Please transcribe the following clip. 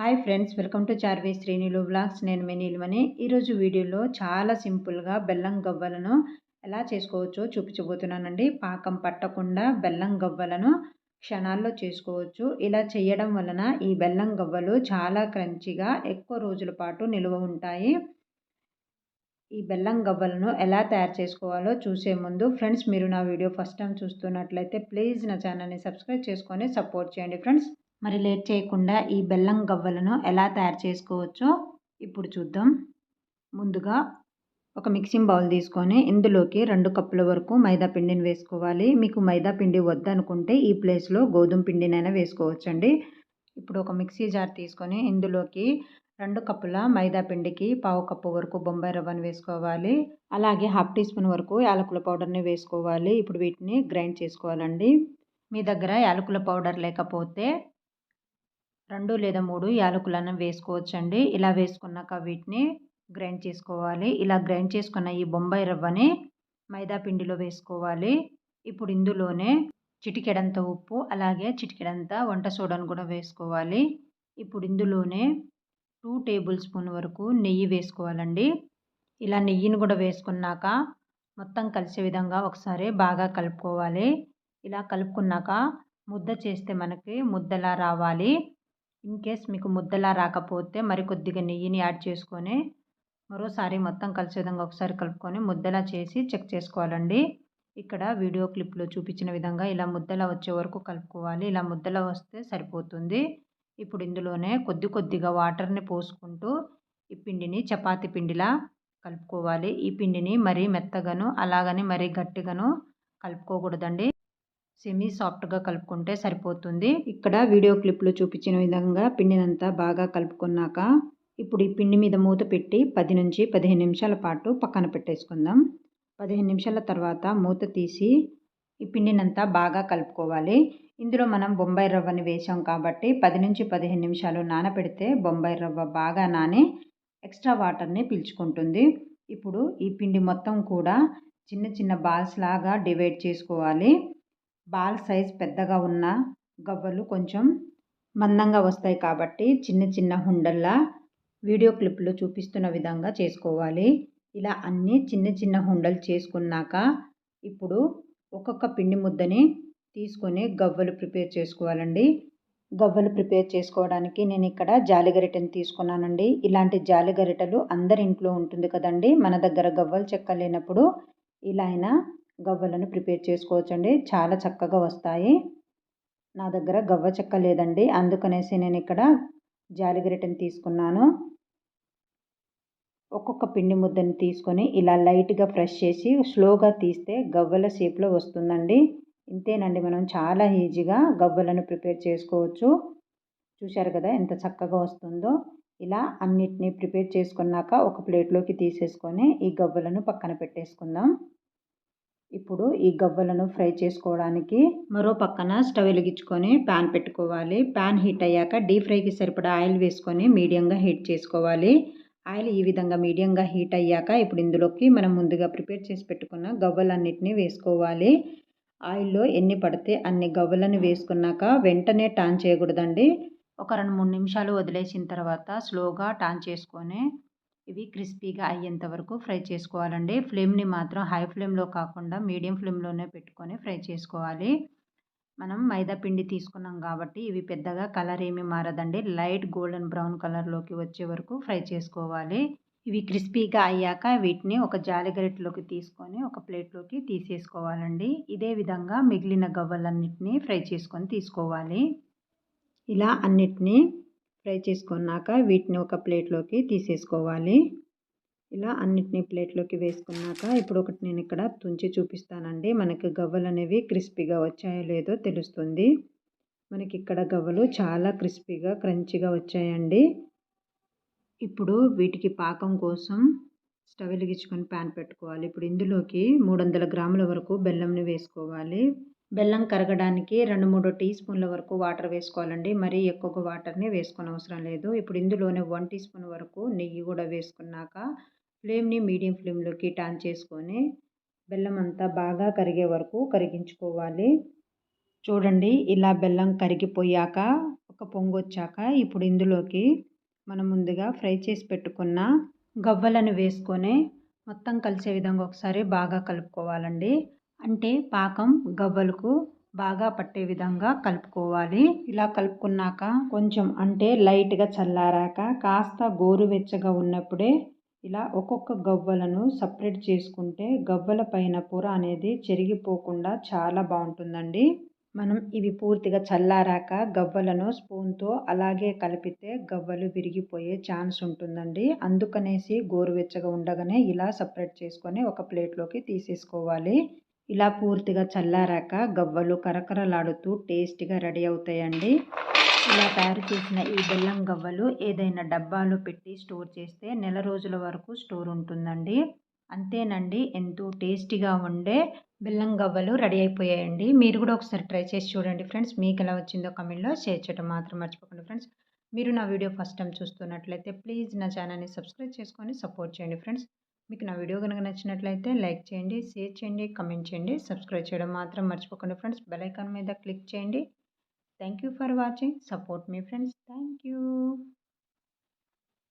Hi friends welcome to Charvi శ్రీనిలు vlogs. నేను మీ ఈరోజు వీడియోలో చాలా సింపుల్గా బెల్లం గవ్వలను ఎలా చేసుకోవచ్చో చూపించబోతున్నానండి. పాకం పట్టకుండా బెల్లం గవ్వలను క్షణాల్లో చేసుకోవచ్చు. ఇలా చేయడం వలన ఈ బెల్లం గవ్వలు చాలా క్రంచిగా ఎక్కువ రోజుల పాటు నిలువ ఉంటాయి. ఈ బెల్లం గవ్వలను ఎలా తయారు చేసుకోవాలో చూసే ముందు ఫ్రెండ్స్ మీరు నా వీడియో ఫస్ట్ టైం చూస్తున్నట్లయితే ప్లీజ్ నా ఛానల్ని సబ్స్క్రైబ్ చేసుకొని సపోర్ట్ చేయండి ఫ్రెండ్స్. మరి లేట్ చేయకుండా ఈ బెల్లం గవ్వలను ఎలా తయారు చేసుకోవచ్చో ఇప్పుడు చూద్దాం. ముందుగా ఒక మిక్సింగ్ బౌల్ తీసుకొని ఇందులోకి రెండు కప్పుల వరకు మైదా పిండిని వేసుకోవాలి. మీకు మైదా పిండి వద్దనుకుంటే ఈ ప్లేస్లో గోధుమ పిండినైనా వేసుకోవచ్చండి. ఇప్పుడు ఒక మిక్సీ జార్ తీసుకొని ఇందులోకి రెండు కప్పుల మైదా పిండికి పావు కప్పు వరకు బొంబాయి రవ్వను వేసుకోవాలి. అలాగే హాఫ్ టీ స్పూన్ వరకు యాలకుల పౌడర్ని వేసుకోవాలి. ఇప్పుడు వీటిని గ్రైండ్ చేసుకోవాలండి. మీ దగ్గర యాలకుల పౌడర్ లేకపోతే రెండు లేదా మూడు యాలకులను వేసుకోవచ్చండి. ఇలా వేసుకున్నాక వీటిని గ్రైండ్ చేసుకోవాలి. ఇలా గ్రైండ్ చేసుకున్న ఈ బొంబాయి రవ్వని మైదా పిండిలో వేసుకోవాలి. ఇప్పుడు ఇందులోనే చిటికెడంత ఉప్పు అలాగే చిటికెడంత వంట సోడాను కూడా వేసుకోవాలి. ఇప్పుడు ఇందులోనే టూ టేబుల్ స్పూన్ వరకు నెయ్యి వేసుకోవాలండి. ఇలా నెయ్యిని కూడా వేసుకున్నాక మొత్తం కలిసే విధంగా ఒకసారి బాగా కలుపుకోవాలి. ఇలా కలుపుకున్నాక ముద్ద చేస్తే మనకి ముద్దలా రావాలి. ఇన్ కేస్ మీకు ముద్దలా రాకపోతే మరి కొద్దిగా నెయ్యిని యాడ్ చేసుకొని మరోసారి మొత్తం కలిసే విధంగా ఒకసారి కలుపుకొని ముద్దలా చేసి చెక్ చేసుకోవాలండి. ఇక్కడ వీడియో క్లిప్లో చూపించిన విధంగా ఇలా ముద్దలా వచ్చే వరకు కలుపుకోవాలి. ఇలా ముద్దలా వస్తే సరిపోతుంది. ఇప్పుడు ఇందులోనే కొద్ది కొద్దిగా వాటర్ని పోసుకుంటూ ఈ పిండిని చపాతి పిండిలా కలుపుకోవాలి. ఈ పిండిని మరీ మెత్తగాను అలాగని మరీ గట్టిగాను కలుపుకోకూడదండి. సెమీ సాఫ్ట్గా కలుపుకుంటే సరిపోతుంది. ఇక్కడ వీడియో క్లిప్లో చూపించిన విధంగా పిండినంతా బాగా కలుపుకున్నాక ఇప్పుడు ఈ పిండి మీద మూత పెట్టి పది నుంచి పదిహేను నిమిషాల పాటు పక్కన పెట్టేసుకుందాం. పదిహేను నిమిషాల తర్వాత మూత తీసి ఈ పిండినంతా బాగా కలుపుకోవాలి. ఇందులో మనం బొంబాయి రవ్వని వేసాం కాబట్టి పది నుంచి పదిహేను నిమిషాలు నానబెడితే బొంబాయి రవ్వ బాగా నాని ఎక్స్ట్రా వాటర్ని పీల్చుకుంటుంది. ఇప్పుడు ఈ పిండి మొత్తం కూడా చిన్న చిన్న బాల్స్ లాగా డివైడ్ చేసుకోవాలి. బాల్ సైజ్ పెద్దగా ఉన్న గవ్వలు కొంచెం మందంగా వస్తాయి కాబట్టి చిన్న చిన్న హుండల్లా వీడియో క్లిప్లో చూపిస్తున్న విధంగా చేసుకోవాలి. ఇలా అన్నీ చిన్న చిన్న హుండలు చేసుకున్నాక ఇప్పుడు ఒక్కొక్క పిండి ముద్దని తీసుకొని గవ్వలు ప్రిపేర్ చేసుకోవాలండి. గవ్వలు ప్రిపేర్ చేసుకోవడానికి నేను ఇక్కడ జాలిగరిటను తీసుకున్నానండి. ఇలాంటి జాలిగరిటలు అందరి ఇంట్లో ఉంటుంది కదండి. మన దగ్గర గవ్వలు చెక్క లేనప్పుడు ఇలా అయినా గవ్వలను ప్రిపేర్ చేసుకోవచ్చండి. చాలా చక్కగా వస్తాయి. నా దగ్గర గవ్వ చెక్క లేదండి. అందుకనేసి నేను ఇక్కడ జాలిగరిటని తీసుకున్నాను. ఒక్కొక్క పిండి ముద్దని తీసుకొని ఇలా లైట్గా ఫ్రెష్ చేసి స్లోగా తీస్తే గవ్వల షేప్లో వస్తుందండి. ఇంతేనండి మనం చాలా ఈజీగా గవ్వలను ప్రిపేర్ చేసుకోవచ్చు. చూశారు కదా ఎంత చక్కగా వస్తుందో. ఇలా అన్నిటినీ ప్రిపేర్ చేసుకున్నాక ఒక ప్లేట్లోకి తీసేసుకొని ఈ గవ్వలను పక్కన పెట్టేసుకుందాం. ఇప్పుడు ఈ గవ్వలను ఫ్రై చేసుకోవడానికి మరో పక్కన స్టవ్ వెలిగించుకొని ప్యాన్ పెట్టుకోవాలి. ప్యాన్ హీట్ అయ్యాక డీప్ ఫ్రైకి సరిపడా ఆయిల్ వేసుకొని మీడియంగా హీట్ చేసుకోవాలి. ఆయిల్ ఈ విధంగా మీడియంగా హీట్ అయ్యాక ఇప్పుడు ఇందులోకి మనం ముందుగా ప్రిపేర్ చేసి పెట్టుకున్న గవ్వలన్నిటిని వేసుకోవాలి. ఆయిల్లో ఎన్ని పడితే అన్ని గవ్వలను వేసుకున్నాక వెంటనే టాన్ చేయకూడదండి. ఒక రెండు మూడు నిమిషాలు వదిలేసిన తర్వాత స్లోగా టాన్ చేసుకొని ఇవి క్రిస్పీగా అయ్యేంత వరకు ఫ్రై చేసుకోవాలండి. ఫ్లేమ్ని మాత్రం హై ఫ్లేమ్లో కాకుండా మీడియం ఫ్లేమ్లోనే పెట్టుకొని ఫ్రై చేసుకోవాలి. మనం మైదా పిండి తీసుకున్నాం కాబట్టి ఇవి పెద్దగా కలర్ ఏమీ మారదండి. లైట్ గోల్డెన్ బ్రౌన్ కలర్లోకి వచ్చే వరకు ఫ్రై చేసుకోవాలి. ఇవి క్రిస్పీగా అయ్యాక వీటిని ఒక జాలిగరిటలోకి తీసుకొని ఒక ప్లేట్లోకి తీసేసుకోవాలండి. ఇదే విధంగా మిగిలిన గవ్వలన్నిటిని ఫ్రై చేసుకొని తీసుకోవాలి. ఇలా అన్నిటినీ ఫ్రై చేసుకున్నాక వీటిని ఒక ప్లేట్లోకి తీసేసుకోవాలి. ఇలా అన్నిటిని ప్లేట్లోకి వేసుకున్నాక ఇప్పుడు ఒకటి నేను ఇక్కడ తుంచి చూపిస్తానండి. మనకి గవ్వలు అనేవి క్రిస్పీగా వచ్చాయో లేదో తెలుస్తుంది. మనకి ఇక్కడ గవ్వలు చాలా క్రిస్పీగా క్రంచిగా వచ్చాయండి. ఇప్పుడు వీటికి పాకం కోసం స్టవ్ వెలిగించుకొని ప్యాన్ పెట్టుకోవాలి. ఇప్పుడు ఇందులోకి మూడు వందల గ్రాముల వరకు బెల్లంని వేసుకోవాలి. బెల్లం కరగడానికి రెండు మూడు టీ స్పూన్ల వరకు వాటర్ వేసుకోవాలండి. మరీ ఎక్కువగా వాటర్ని వేసుకొని అవసరం లేదు. ఇప్పుడు ఇందులోనే వన్ టీ స్పూన్ వరకు నెయ్యి కూడా వేసుకున్నాక ఫ్లేమ్ని మీడియం ఫ్లేమ్లోకి టాన్ చేసుకొని బెల్లం అంతా బాగా కరిగే వరకు కరిగించుకోవాలి. చూడండి ఇలా బెల్లం కరిగిపోయాక ఒక పొంగు వచ్చాక ఇప్పుడు ఇందులోకి మనం ముందుగా ఫ్రై చేసి పెట్టుకున్న గవ్వలను వేసుకొని మొత్తం కలిసే విధంగా ఒకసారి బాగా కలుపుకోవాలండి. అంటే పాకం గవ్వలకు బాగా పట్టే విధంగా కలుపుకోవాలి. ఇలా కలుపుకున్నాక కొంచెం అంటే లైట్గా చల్లారాక కాస్త గోరువెచ్చగా ఉన్నప్పుడే ఇలా ఒక్కొక్క గవ్వలను సపరేట్ చేసుకుంటే గవ్వల పైన పొర అనేది చెరిగిపోకుండా చాలా బాగుంటుందండి. మనం ఇవి పూర్తిగా చల్లారాక గవ్వలను స్పూన్తో అలాగే కలిపితే గవ్వలు విరిగిపోయే ఛాన్స్ ఉంటుందండి. అందుకనేసి గోరువెచ్చగా ఉండగానే ఇలా సపరేట్ చేసుకొని ఒక ప్లేట్లోకి తీసేసుకోవాలి. ఇలా పూర్తిగా చల్లారాక గవ్వలు కరకరలాడుతూ టేస్టీగా రెడీ అవుతాయండి. ఇలా తయారు చేసిన ఈ బెల్లం గవ్వలు ఏదైనా డబ్బాలో పెట్టి స్టోర్ చేస్తే నెల రోజుల వరకు స్టోర్ ఉంటుందండి. అంతేనండి ఎంతో టేస్టీగా ఉండే బెల్లం గవ్వలు రెడీ అయిపోయాయండి. మీరు కూడా ఒకసారి ట్రై చేసి చూడండి ఫ్రెండ్స్. మీకు ఎలా వచ్చిందో కమెంట్లో షేర్ చేయడం మాత్రం మర్చిపోకండి ఫ్రెండ్స్. మీరు నా వీడియో ఫస్ట్ టైం చూస్తున్నట్లయితే ప్లీజ్ నా ఛానల్ని సబ్స్క్రైబ్ చేసుకొని సపోర్ట్ చేయండి ఫ్రెండ్స్. మీకు నా వీడియో కనుక నచ్చినట్లయితే లైక్ చేయండి షేర్ చేయండి కమెంట్ చేయండి. సబ్స్క్రైబ్ చేయడం మాత్రం మర్చిపోకండి ఫ్రెండ్స్ బెల్ ఐకాన్ మీద క్లిక్ చేయండి. Thank you for watching. Support me friends. Thank you